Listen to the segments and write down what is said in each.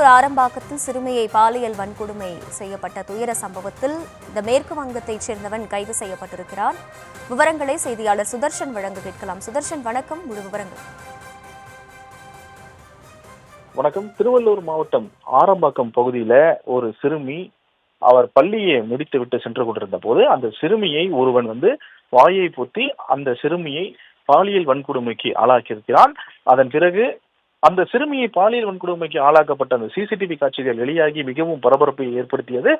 திருப்பூர் ஆரம்பாக்கத்தில் சிறுமியை பாலியல் வன்கொடுமை செய்யப்பட்ட துயர சம்பவத்தில் இந்த மேற்கு வங்கத்தைச் சேர்ந்தவன் கைது செய்யப்பட்டிருக்கிறார் விவரங்களை செய்தியாளர் சுதர்ஷன் வழங்க கேட்கலாம். சுதர்ஷன் வணக்கம். முழு விவரங்கள். வணக்கம். திருவள்ளூர் மாவட்டம் ஆரம்பாக்கம் பகுதியில ஒரு சிறுமி அவர் பள்ளியை முடித்து விட்டு சென்று கொண்டிருந்த போது அந்த சிறுமியை ஒருவன் வந்து வாயை பொத்தி அந்த சிறுமியை பாலியல் வன்கொடுமைக்கு ஆளாக்கியிருக்கிறான். அதன் பிறகு அந்த சிறுமியை பாலியல் வன்கொடுமைக்கு ஆளாக்கப்பட்ட அந்த சிசிடிவி காட்சிகள் வெளியாகி மிகவும் பரபரப்பை ஏற்படுத்தியது.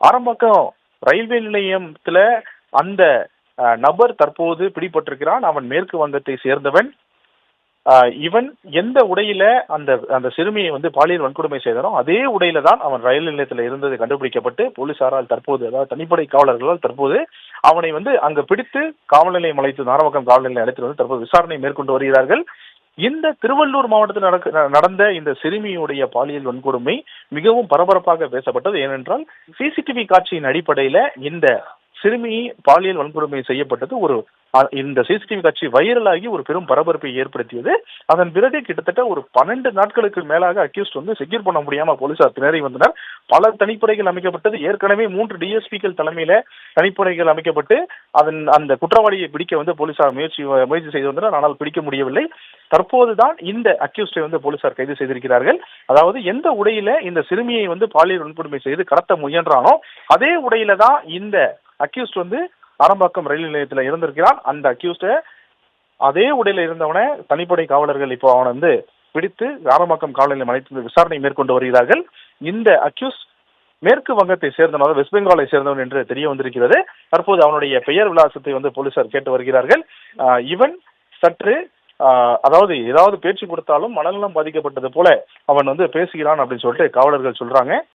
ஆரம்பக்கம் ரயில்வே நிலையத்துல அந்த நபர் தற்போது பிடிபட்டிருக்கிறான். அவன் மேற்கு வங்கத்தை சேர்ந்தவன். ஆஹ் இவன் எந்த உடையில அந்த அந்த சிறுமியை வந்து பாலியல் வன்கொடுமை செய்தானோ அதே உடையில தான் அவன் ரயில் நிலையத்தில் இருந்தது கண்டுபிடிக்கப்பட்டு போலீசாரால் தற்போது அதாவது தனிப்படை காவலர்களால் தற்போது அவனை வந்து அங்கு பிடித்து காவல் நிலையம் அழைத்து நாரமக்கம் காவல் நிலையம் அழைத்து வந்து தற்போது விசாரணை மேற்கொண்டு வருகிறார்கள். இந்த திருவள்ளூர் மாவட்டத்தில் நடக்க நடந்த இந்த சிறுமியுடைய பாலியல் வன்கொடுமை மிகவும் பரபரப்பாக பேசப்பட்டது. ஏனென்றால் சிசிடிவி காட்சியின் அடிப்படையில இந்த சிறுமி பாலியல் வன்கொடுமை செய்யப்பட்டது ஒரு இந்த சிசிடிவி காட்சி வைரலாகி ஒரு பெரும் பரபரப்பை ஏற்படுத்தியது. அதன் பிறகு கிட்டத்தட்ட ஒரு பன்னெண்டு நாட்களுக்கு மேலாக அக்யூஸ்ட் வந்து செக்யூர் பண்ண முடியாம போலீசார் திணறி வந்தனர். பல தனிப்படைகள் அமைக்கப்பட்டது. ஏற்கனவே மூன்று டிஎஸ்பிக்கள் தலைமையில தனிப்படைகள் அமைக்கப்பட்டு அதன் அந்த குற்றவாளியை பிடிக்க வந்து போலீசார் முயற்சி முயற்சி செய்து வந்தனர். ஆனால் பிடிக்க முடியவில்லை. தற்போதுதான் இந்த அக்யூஸ்டை வந்து போலீசார் கைது செய்திருக்கிறார்கள். அதாவது எந்த உடையில இந்த சிறுமியை வந்து பாலியல் வன்கொடுமை செய்து கடத்த முயன்றானோ அதே உடையில தான் இந்த அக்யூஸ்ட் வந்து ஆரம்பாக்கம் ரயில் நிலையத்தில் இருந்திருக்கிறான். அந்த அக்யூஸ்ட அதே உடையில இருந்தவனை தனிப்படை காவலர்கள் இப்போ அவனை வந்து பிடித்து ஆரம்பாக்கம் காவல் நிலையம் அழைத்து விசாரணை மேற்கொண்டு வருகிறார்கள். இந்த அக்யூஸ் மேற்கு வங்கத்தை சேர்ந்தவன் அதாவது வெஸ்ட் பெங்காலை சேர்ந்தவன் என்று தெரிய வந்திருக்கிறது. தற்போது அவனுடைய பெயர் விலாசத்தை வந்து போலீசார் கேட்டு வருகிறார்கள். இவன் சற்று அதாவது ஏதாவது பேச்சு கொடுத்தாலும் மனநலம் பாதிக்கப்பட்டது போல அவன் வந்து பேசுகிறான் அப்படின்னு சொல்லிட்டு காவலர்கள் சொல்றாங்க.